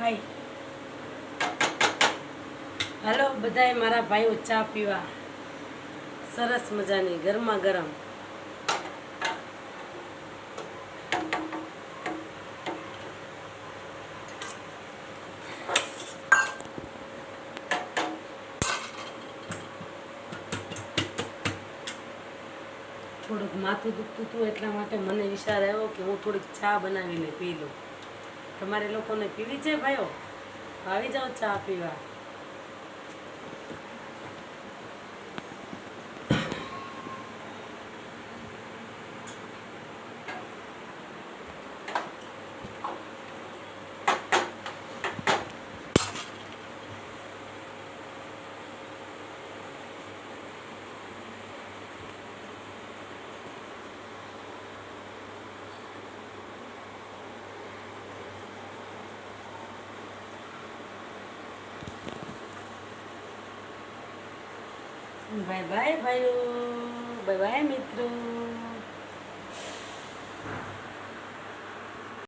હાય. હાલો, બધાએ મારા ભાઈઓ ચા પીવા. સરસ મજાની, ગરમા ગરમ. થોડુંક માથું દુખતું હતું એટલા માટે મને વિચાર આવ્યો કે હું થોડીક ચા બનાવીને પી લઉં. તમારે લોકોને પીવી છે ભાઈઓ? આવી જાઓ ચા પીવા. બાય બાય ભાઈઓ. બાય બાય મિત્રો.